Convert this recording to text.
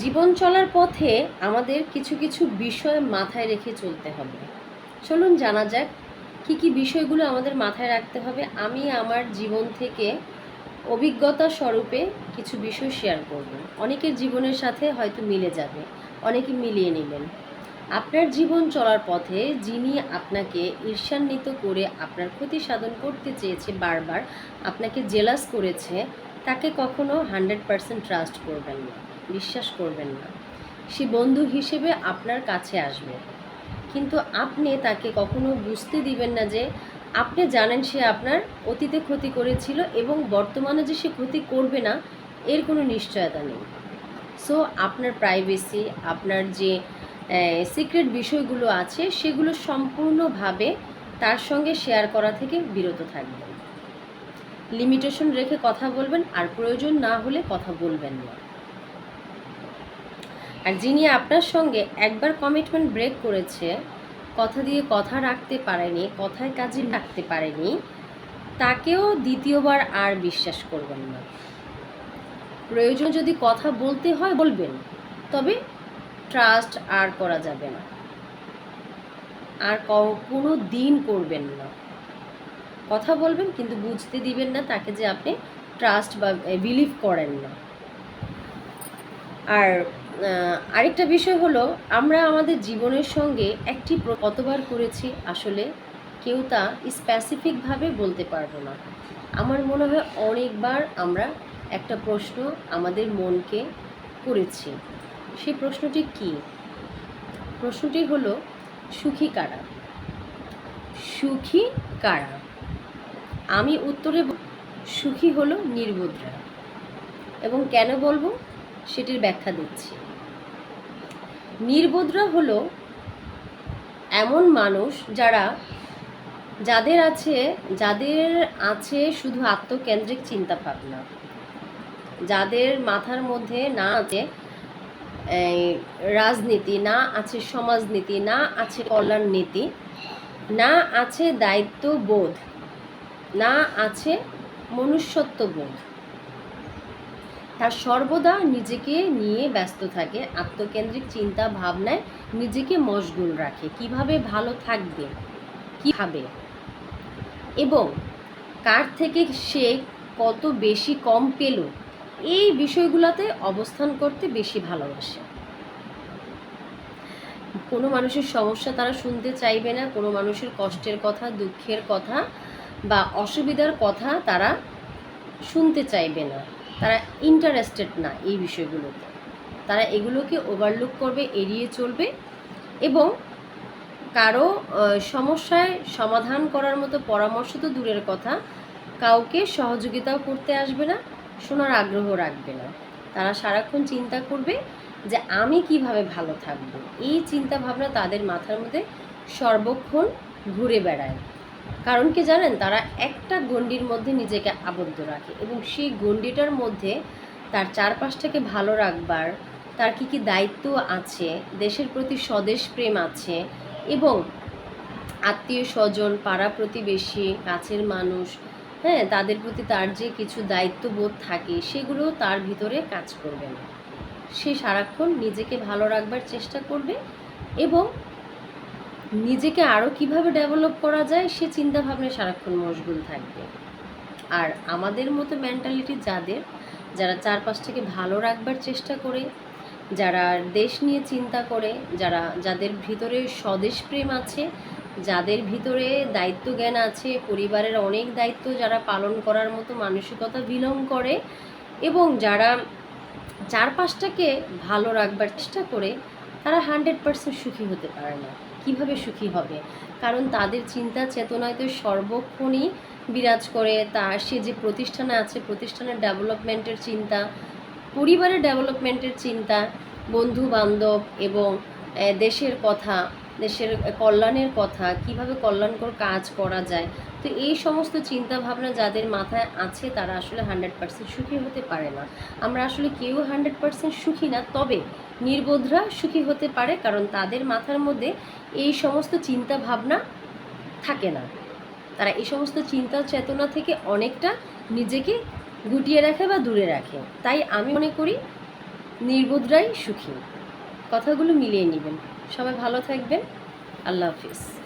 জীবন চলার পথে আমাদের কিছু কিছু বিষয় মাথায় রেখে চলতে হবে। চলুন জানা যাক, কি কি বিষয়গুলো আমাদের মাথায় রাখতে হবে। আমি আমার জীবন থেকে অভিজ্ঞতা স্বরূপে কিছু বিষয় শেয়ার করব। অনেকের জীবনের সাথে হয়তো মিলে যাবে, অনেকে মিলিয়ে নেবেন। আপনার জীবন চলার পথে যিনি আপনাকে ঈর্ষান্বিত করে আপনার ক্ষতি সাধন করতে চেয়েছে বারবার, আপনাকে জেলাস করেছে, তাকে কখনো হান্ড্রেড পারসেন্ট ট্রাস্ট করবেন না। বিশ্বাস করবেন না। সে বন্ধু হিসেবে আপনার কাছে আসবে। কিন্তু আপনি তাকে কখনো বুঝতে দিবেন না যে আপনি জানেন সে আপনার অতীতে ক্ষতি করেছিল এবং বর্তমানে যে সে ক্ষতি করবে না, এর কোনো নিশ্চয়তা নেই। সো আপনার প্রাইভেসি আপনার যে সিক্রেট বিষয়গুলো আছে, সেগুলো সম্পূর্ণভাবে তার সঙ্গে শেয়ার করা থেকে বিরত থাকবেন। লিমিটেশন রেখে কথা বলবেন আর প্রয়োজন না হলে কথা বলবেন না। আর যিনি আপনার সঙ্গে একবার কমিটমেন্ট ব্রেক করেছে কথা দিয়ে কথা রাখতে পারেনি কথায় কাজে রাখতে পারেনি তাকেও দ্বিতীয়বার আর বিশ্বাস করবেন না। প্রয়োজন যদি কথা বলতে হয় বলবেন তবে ট্রাস্ট আর করা যাবে না। আর কোনো দিন করবেন না। কথা বলবেন কিন্তু বুঝতে দিবেন না তাকে যে আপনি ট্রাস্ট বা বিলিভ করেন না। আর আরেকটা বিষয় হলো, আমরা আমাদের জীবনের সঙ্গে একটি কতবার করেছি আসলে কেউ তা স্পেসিফিকভাবে বলতে পারব না। আমার মনে হয় অনেকবার আমরা একটা প্রশ্ন আমাদের মনকে করেছি। সেই প্রশ্নটি কি? প্রশ্নটি হলো, সুখী কারা? সুখী কারা? আমি উত্তরে সুখী হলো নির্বুদ্রা এবং কেন বলব? সেটির ব্যাখ্যা দিচ্ছি। নির্বোধরা হলো এমন মানুষ যারা যাদের আছে যাদের আছে শুধু আত্মকেন্দ্রিক চিন্তা ভাবনা যাদের মাথার মধ্যে না আছে রাজনীতি, না আছে সমাজনীতি, না আছে কল্যাণ নীতি, না আছে দায়িত্ববোধ, না আছে মনুষ্যত্ববোধ। তার সর্বদা নিজেকে নিয়ে ব্যস্ত থাকে, আত্মকেন্দ্রিক চিন্তা ভাবনায় নিজেকে মশগুল রাখে। কীভাবে ভালো থাকবে? কীভাবে এবং কার থেকে সে কত বেশি কম পেল? এই বিষয়গুলোতে অবস্থান করতে বেশি ভালোবাসে। কোনো মানুষের সমস্যা তারা শুনতে চাইবে না, কোনো মানুষের কষ্টের কথা, দুঃখের কথা বা অসুবিধার কথা তারা শুনতে চাইবে না। তারা ইন্টারেস্টেড না এই বিষয়গুলোতে। তারা এগুলোকে ওভারলুক করবে, এড়িয়ে চলবে এবং কারও সমস্যায় সমাধান করার মতো পরামর্শ তো দূরের কথা। কাউকে সহযোগিতাও করতে আসবে না, শোনার আগ্রহ রাখবে না। তারা সারাক্ষণ চিন্তা করবে যে আমি কীভাবে ভালো থাকব। এই চিন্তা ভাবনা তাদের মাথার মধ্যে সর্বক্ষণ ঘুরে বেড়ায়। কারণ কি জানেন, তারা একটা গণ্ডির মধ্যে নিজেকে আবদ্ধ রাখে এবং সেই গণ্ডিটার মধ্যে তার চারপাশটাকে ভালো রাখবার, তার কি কি দায়িত্ব আছে, দেশের প্রতি স্বদেশ প্রেম আছে এবং আত্মীয় স্বজন, পাড়া প্রতিবেশী, কাছের মানুষ হ্যাঁ তাদের প্রতি তার যে কিছু দায়িত্ববোধ থাকে সেগুলো তার ভিতরে কাজ করবে না। সে সারাক্ষণ নিজেকে ভালো রাখবার চেষ্টা করবে এবং নিজেকে আরও কীভাবে ডেভেলপ করা যায় সে চিন্তা ভাবনায় সারাক্ষণ মশগুল থাকবে। আর আমাদের মতো মেন্টালিটি যাদের, যারা চারপাশটাকে ভালো রাখবার চেষ্টা করে, যারা দেশ নিয়ে চিন্তা করে, যারা, যাদের ভিতরে স্বদেশ প্রেম আছে, যাদের ভিতরে দায়িত্ব জ্ঞান আছে, পরিবারের অনেক দায়িত্ব যারা পালন করার মতো মানসিকতা বিলং করে, এবং যারা চারপাশটাকে ভালো রাখবার চেষ্টা করে, তারা হান্ড্রেড পার্সেন্ট সুখী হতে পারে না। কীভাবে সুখী হবে? কারণ তাদের চিন্তা চেতনায় তো সর্বক্ষণই বিরাজ করে তার সে যে প্রতিষ্ঠানে আছে, প্রতিষ্ঠানের ডেভেলপমেন্টের চিন্তা, পরিবারের ডেভেলপমেন্টের চিন্তা বন্ধু বান্ধব এবং দেশের কথা দেশের কল্যাণের কথা, কীভাবে কল্যাণকর কাজ করা যায়, তো এই সমস্ত চিন্তা ভাবনা যাদের মাথায় আছে তারা আসলে হান্ড্রেড পার্সেন্ট সুখী হতে পারে না। আমরা আসলে কেউ হান্ড্রেড পার্সেন্ট সুখী না, তবে নির্বোধরা সুখী হতে পারে কারণ তাদের মাথার মধ্যে এই সমস্ত চিন্তা ভাবনা থাকে না। তারা এই সমস্ত চিন্তা চেতনা থেকে অনেকটা নিজেকে গুটিয়ে রাখে বা দূরে রাখে। তাই আমি মনে করি নির্বোধরাই সুখী। কথাগুলো মিলিয়ে নেবেন। সবাই ভালো থাকবেন। আল্লাহ হাফিজ।